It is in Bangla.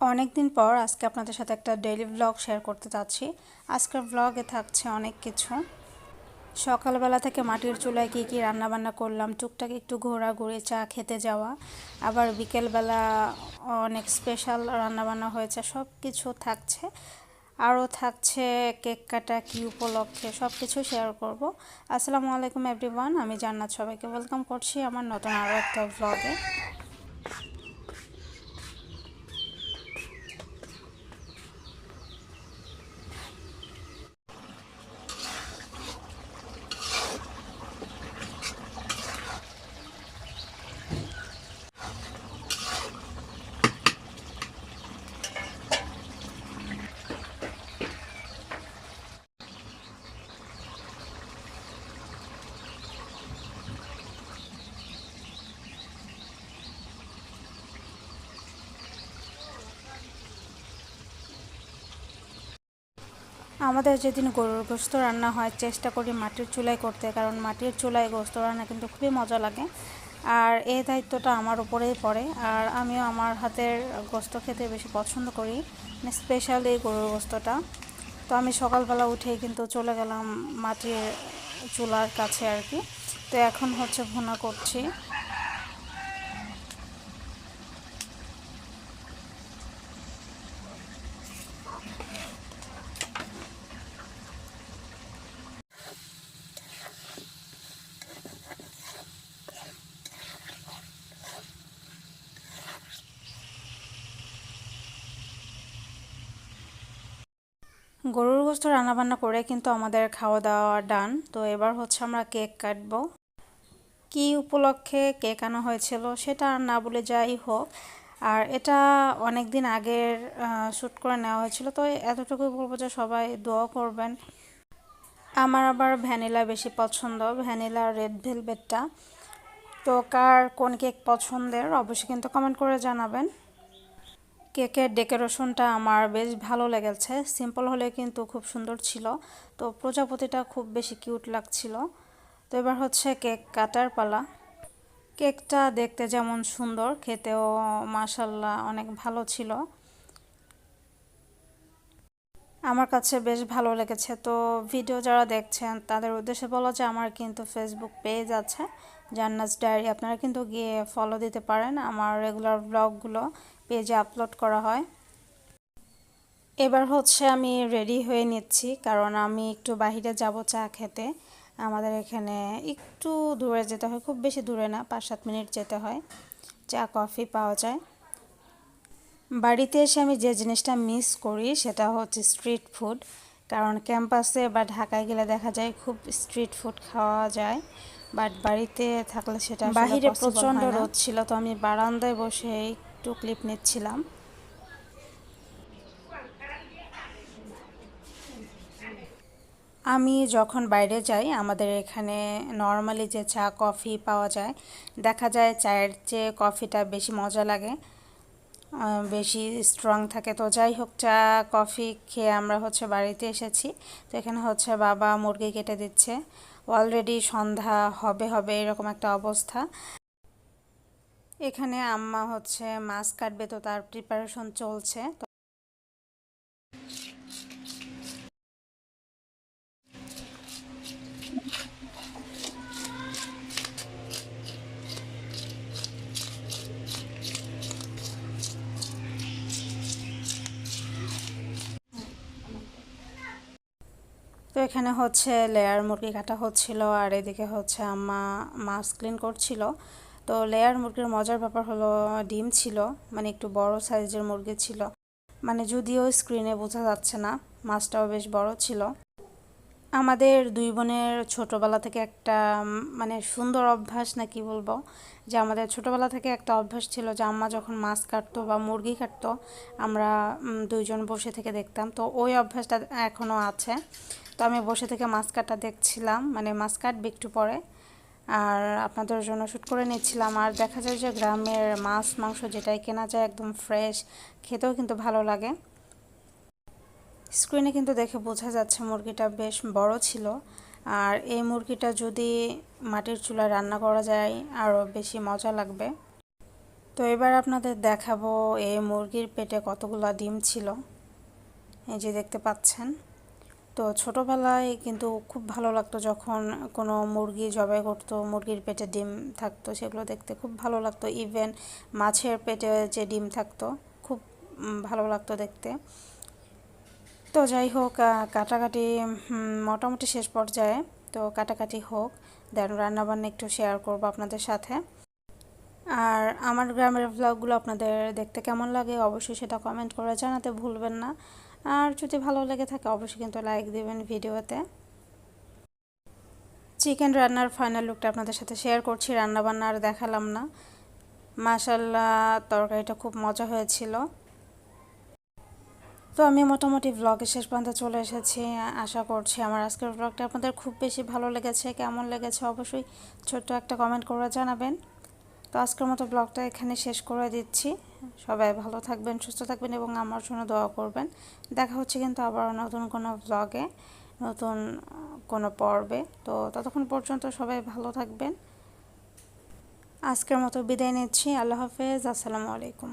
অনেক দিন পর আজকে আপনাদের সাথে একটা ডেইলি ব্লগ শেয়ার করতে চাচ্ছি আজকের ব্লগে থাকছে অনেক কিছু। সকালবেলা থেকে মাটির চুলায় কী কী রান্নাবান্না করলাম, টুকটাক একটু ঘোরাঘুরি, চা খেতে যাওয়া, আবার বিকেলবেলা অনেক স্পেশাল রান্নাবান্না হয়েছে সব কিছু থাকছে। আরও থাকছে কেক কাটা, কী উপলক্ষে সব কিছু শেয়ার করব। আসসালামু আলাইকুম এভরিওয়ান আমি জান্নাত সবাইকে ওয়েলকাম করছি আমার নতুন আরও একটা ব্লগে আমাদের যেদিন গরুর গোস্ত রান্না হয়, চেষ্টা করি মাটির চুলায় করতে, কারণ মাটির চুলায় গোস্ত রান্না কিন্তু খুবই মজা লাগে। আর এই দায়িত্বটা আমার উপরেই পড়ে। আর আমিও আমার হাতের গোস্ত খেতে বেশি পছন্দ করি মানে স্পেশালি গরুর গোস্তটা। তো আমি সকালবেলা উঠেই কিন্তু চলে গেলাম মাটির চুলার কাছে আর কি। তো এখন হচ্ছে ভুনা করছি। গরুর গোস্ত রান্নাবান্না করে কিন্তু আমাদের খাওয়া দাওয়া ডান। তো এবার হচ্ছে আমরা কেক কাটবো। কি উপলক্ষে কেক আনা হয়েছিল সেটা না বলে যাই হোক, আর এটা অনেক দিন আগের শ্যুট করে নেওয়া হয়েছিল। তো এতটুকু বলব যে সবাই দোয়া করবেন। আমার আবার ভ্যানিলা বেশি পছন্দ, ভ্যানিলা রেড ভেলভেটটা। তো কার কোন কেক পছন্দের অবশ্যই কিন্তু কমেন্ট করে জানাবেন। কেকের ডেকোরেশনটা আমার বেশ ভালো লেগেছে। সিম্পল হলে কিন্তু খুব সুন্দর ছিল। তো প্রজাপতিটা খুব বেশি কিউট লাগছিল। তো এবার হচ্ছে কেক কাটার পালা। কেকটা দেখতে যেমন সুন্দর, খেতেও মাসাল্লাহ অনেক ভালো ছিল। আমার কাছে বেশ ভালো লেগেছে। তো ভিডিও যারা দেখছেন, তাদের উদ্দেশ্যে বলা যে আমার কিন্তু ফেসবুক পেজ আছে। জান্নাস ডায়েরি, আপনারা কিন্তু গিয়ে ফলো দিতে পারেন আমার রেগুলার ব্লগগুলো পেজে আপলোড করা হয়। এবার হচ্ছে আমি রেডি হয়ে নিচ্ছি কারণ আমি একটু বাহিরে যাব চা খেতে। আমাদের এখানে একটু দূরে যেতে হয় খুব বেশি দূরে না পাঁচ সাত মিনিট যেতে হয়। চা কফি পাওয়া যায়। বাড়িতে এসে আমি যে জিনিসটা মিস করি সেটা হচ্ছে স্ট্রিট ফুড কারণ ক্যাম্পাসে বা ঢাকায় গেলে দেখা যায় খুব স্ট্রিট ফুড খাওয়া যায় বাট বাড়িতে থাকলে সেটা বাহিরে প্রচণ্ড রোদ ছিল তো আমি বারান্দায় বসে একটু ক্লিপ নিচ্ছিলাম। আমি যখন বাইরে যাই, আমাদের এখানে নর্মালি যে চা কফি পাওয়া যায়, দেখা যায় চায়ের চেয়ে কফিটা বেশি মজা লাগে বেশি স্ট্রং থাকে। তো যাই হোক, চা কফি খেয়ে আমরা হচ্ছে বাড়িতে এসেছি। তো এখানে হচ্ছে বাবা মুরগি কেটে দিচ্ছে। অলরেডি সন্ধ্যা, হবে হবে, এরকম একটা অবস্থা। এখানে আম্মা হচ্ছে মাছ কাটবে, তো তার প্রিপারেশন চলছে। তো এখানে হচ্ছে লেয়ার মুরগি কাটা হচ্ছিল, আর এদিকে হচ্ছে আম্মা মাছ ক্লিন করছিল। তো লেয়ার মুরগির মজার ব্যাপার হলো, ডিম ছিল মানে একটু বড় সাইজের মুরগি ছিল। মানে যদিও স্ক্রিনে বোঝা যাচ্ছে না, মাছটাও বেশ বড় ছিল। আমাদের দুই বোনের ছোটোবেলা থেকে একটা মানে সুন্দর অভ্যাস না কি বলব? যে আমাদের ছোটোবেলা থেকে একটা অভ্যাস ছিল যে আম্মা যখন মাছ কাটতো বা মুরগি কাটতো, আমরা দুইজন বসে থেকে দেখতাম। তো ওই অভ্যাসটা এখনও আছে। তো আমি বসে থেকে মাছ কাটা দেখছিলাম মানে মাছ কাটবে একটু পরে। আর আপনাদের জন্য শ্যুট করে নিচ্ছিলাম। আর দেখা যায় যে গ্রামের মাছ, মাংস যেটাই কেনা যায় একদম ফ্রেশ খেতেও কিন্তু ভালো লাগে। স্ক্রিনে কিন্তু দেখে বোঝা যাচ্ছে মুরগিটা বেশ বড় ছিল। আর এই মুরগিটা যদি মাটির চুলায় রান্না করা যায়, আরও বেশি মজা লাগবে। তো তো এবার আপনাদের দেখাবো এই মুরগির পেটে কতগুলো ডিম ছিল। এই যে দেখতে পাচ্ছেন। তো ছোটোবেলায় কিন্তু খুব ভালো লাগতো যখন কোনো মুরগি জবাই করতো, মুরগির পেটে ডিম থাকতো, সেগুলো দেখতে খুব ভালো লাগতো। ইভেন মাছের পেটে যে ডিম থাকতো, খুব ভালো লাগতো দেখতে। তো যাই হোক কাটাকাটি মোটামুটি শেষ পর্যায়ে। তো কাটাকাটি হোক, দেন রান্নাবান্না একটু শেয়ার করব আপনাদের সাথে। আর আমার গ্রামের ভ্লগগুলো আপনাদের দেখতে কেমন লাগে, অবশ্যই সেটা কমেন্ট করে জানাতে ভুলবেন না। আর যদি ভালো লেগে থাকে, অবশ্যই কিন্তু লাইক দেবেন ভিডিওতে। চিকেন রান্নার ফাইনাল লুকটা আপনাদের সাথে শেয়ার করছি, রান্নাবান্না আর দেখালাম না। মাশাল্লাহ তরকারিটা খুব মজা হয়েছিল। তো আমি মোটামুটি ব্লগের শেষ পর্যন্ত চলে এসেছি। আশা করছি আমার আজকের ব্লগটা আপনাদের খুব বেশি ভালো লেগেছে। কেমন লেগেছে অবশ্যই ছোট্ট একটা কমেন্ট করে জানাবেন। তো আজকের মতো ব্লগটা এখানে শেষ করে দিচ্ছি। সবাই ভালো থাকবেন, সুস্থ থাকবেন এবং আমার জন্য দোয়া করবেন। দেখা হচ্ছে কিন্তু আবার নতুন কোনো ব্লগে নতুন কোনো পর্বে। তো ততক্ষণ পর্যন্ত সবাই ভালো থাকবেন। আজকের মতো বিদায় নিচ্ছি। আল্লাহ হাফেজ। আসসালামু আলাইকুম।